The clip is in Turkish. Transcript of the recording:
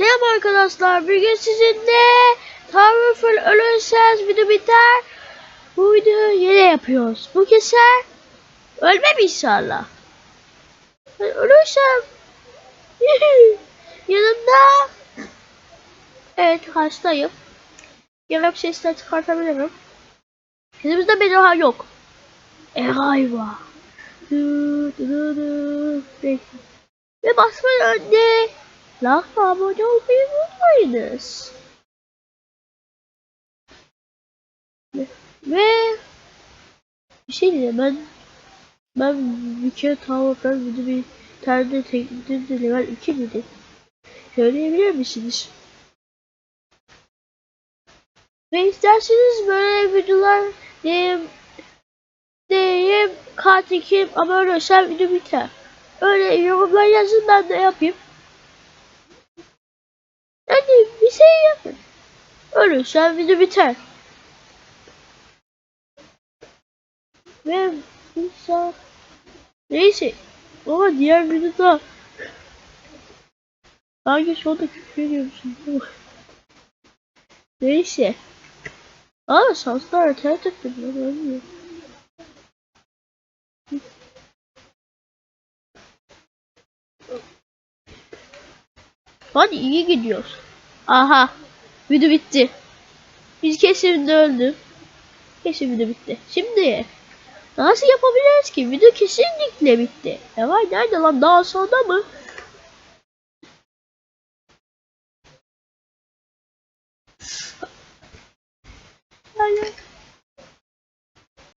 Selam arkadaşlar. Bugün sizinle Towerful ölürseniz video biter. Bu videoyu yine yapıyoruz. Bu keser ölmem inşallah. Ben ölürsem yanımda evet hastayım. Yarım sesler çıkartabilirim. Bir daha yok. Bekle. Ve basmadan önce like abone olmayı unutmayınız. Ve, bir şey diyeceğim ben ben bir kere tavuktan video bir tane de teknikte level 2 miydi? Söyleyebilir misiniz? Ve isterseniz böyle videolar diyeyim diyeyim kat 2 ama öyle video biter. Öyle yorumlar yazın ben de yapayım. Hadi bir şey yapın. Ölürsen video biter. Ve inşallah neyse ama diğer videoda hangi sonunda küfür ediyormuşum neyse Aa ter tıktım ben ölmüyor. Hadi iyi gidiyoruz. Aha. Video bitti. Biz kesin öldü. Kesin video bitti. Şimdi nasıl yapabiliriz ki? Video kesinlikle bitti. E var nerede lan? Daha sonra mı?